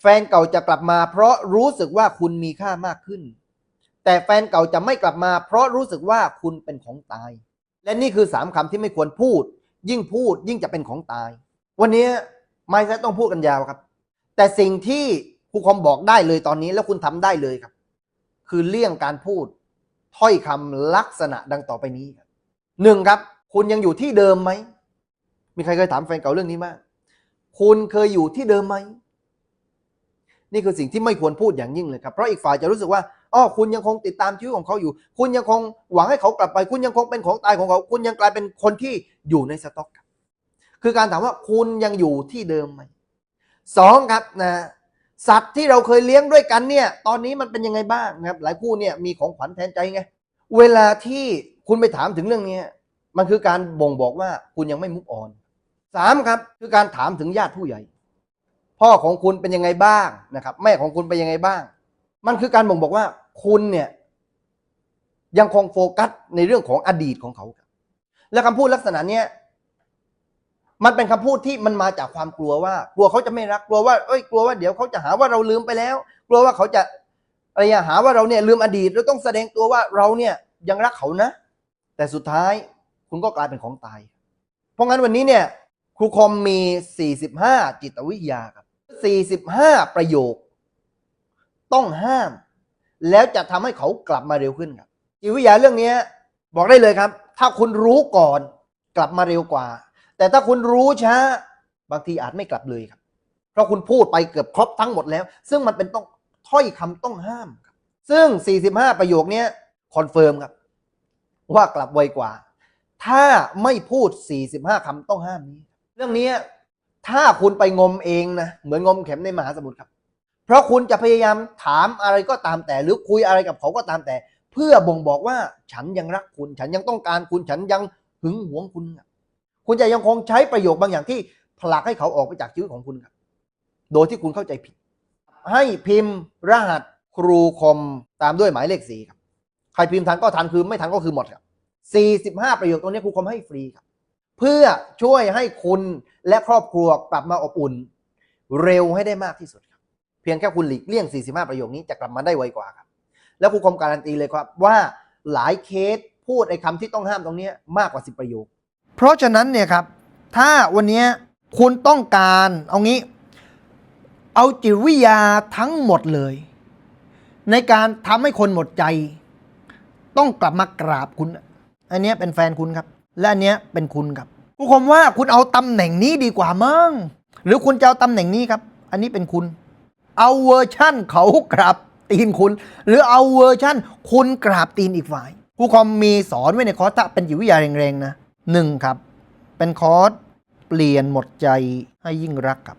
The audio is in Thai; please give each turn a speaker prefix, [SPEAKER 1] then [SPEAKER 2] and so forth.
[SPEAKER 1] แฟนเก่าจะกลับมา เพราะรู้สึกว่าคุณมีค่ามากขึ้น แต่แฟนเก่าจะไม่กลับมา เพราะรู้สึกว่าคุณเป็นของตาย และนี่คือสามคำที่ไม่ควรพูด ยิ่งพูดยิ่งจะเป็นของตาย วันนี้ไม่ใช่ต้องพูดกันยาวครับ แต่สิ่งที่ครูคอมบอกได้เลยตอนนี้แล้วคุณทำได้เลยครับ คือเลี่ยงการพูด ถ้อยคำลักษณะดังต่อไปนี้ครับหนึ่งครับ คุณยังอยู่ที่เดิมไหมมีใครเคยถามแฟนเก่าเรื่องนี้ไหมคุณเคยอยู่ที่เดิมไหม นี่คือสิ่งที่ไม่ควรพูดอย่างยิ่งเลยครับเพราะอีกฝ่ายจะรู้สึกว่าอ๋อคุณยังคงติดตามชีวิตของเขาอยู่ คุณยังคงหวังให้เขากลับไป คุณยังคงเป็นของตายของเขา คุณยังกลายเป็นคนที่อยู่ในสต็อกครับคือการถามว่าคุณยังอยู่ที่เดิมไหมสองครับนะสัตว์ที่เราเคยเลี้ยงด้วยกันเนี่ย ตอนนี้มันเป็นยังไงบ้างนะครับหลายคู่เนี่ยมีของขวัญแทนใจไงเวลาที่คุณไปถามถึงเรื่องนี้มันคือการบ่งบอกว่าคุณยังไม่มุกออนสามครับคือการถามถึงญาติผู้ใหญ่ พ่อของคุณเป็นยังไงบ้างนะครับ แม่ของคุณเป็นยังไงบ้าง มันคือการบ่งบอกว่าคุณเนี่ยยังคงโฟกัสในเรื่องของอดีตของเขา และคำพูดลักษณะเนี้ยมันเป็นคำพูดที่มันมาจากความกลัวว่า กลัวเขาจะไม่รักกลัวว่าเอ้ยกลัวว่าเดี๋ยวเขาจะหาว่าเราลืมไปแล้ว กลัวว่าเขาจะอะไรอะหาว่าเราเนี่ยลืมอดีตเราต้องแสดงตัวว่าเราเนี่ยยังรักเขานะ แต่สุดท้ายคุณก็กลายเป็นของตาย เพราะงั้นวันนี้เนี่ยครูคอมมี 45 จิตวิทยาครับ 45 ประโยค ต้องห้าม แล้วจะทำให้เขากลับมาเร็วขึ้นครับจิตวิทยาเรื่องนี้บอกได้เลยครับ ถ้าคุณรู้ก่อนกลับมาเร็วกว่า แต่ถ้าคุณรู้ช้า บางทีอาจไม่กลับเลยครับ เพราะคุณพูดไปเกือบครบทั้งหมดแล้ว ซึ่งมันเป็นต้องถ้อยคำต้องห้ามครับ ซึ่ง 45 ประโยคนี้คอนเฟิร์มครับ ว่ากลับไวกว่า ถ้าไม่พูด 45คำต้องห้ามนี้ เรื่องนี้ ถ้าคุณไปงมเองนะเหมือนงมเข็มในมหาสมุทรครับ เพราะคุณจะพยายามถามอะไรก็ตามแต่ หรือคุยอะไรกับเขาก็ตามแต่ เพื่อบ่งบอกว่าฉันยังรักคุณ ฉันยังต้องการคุณฉันยังหึงหวงคุณ คุณจะยังคงใช้ประโยคบางอย่างที่ผลักให้เขาออกไปจากชีวิตของคุณครับ โดยที่คุณเข้าใจผิด ให้พิมพ์รหัสครูคมตามด้วยหมายเลขสี่ครับ ใครพิมพ์ทันก็ทันคือไม่ทันก็คือหมดครับ45 ประโยคตรงนี้ครูคมให้ฟรีครับ เพื่อช่วยให้คุณและครอบครัวกลับมาอบอุ่น เร็วให้ได้มากที่สุดครับ เพียงแค่คุณหลีกเลี่ยง 45 ประโยคนี้จะกลับมาได้ไวกว่าครับ แล้วครูคมการันตีเลยครับว่าหลายเคสพูดไอ้คำที่ต้องห้ามตรงนี้มากกว่า 10 ประโยค เพราะฉะนั้นเนี่ยครับ ถ้าวันนี้คุณต้องการเอางี้ เอาจิตวิทยาทั้งหมดเลย ในการทำให้คนหมดใจ ต้องกลับมากราบคุณ อันนี้เป็นแฟนคุณครับ และอันเนี้ยเป็นคุณครับผู้คมว่าคุณเอาตำแหน่งนี้ดีกว่ามั้งหรือคุณจะเอาตำแหน่งนี้ครับ อันนี้เป็นคุณ เอาเวอร์ชั่นเขากราบตีนคุณ หรือเอาเวอร์ชั่นคุณกราบตีนอีกฝ่ายผู้คอมมีสอนไว้ในคอร์สเป็นจิตวิทยาแรงๆนะหนึ่งครับ เป็นคอร์สเปลี่ยนหมดใจให้ยิ่งรักครับ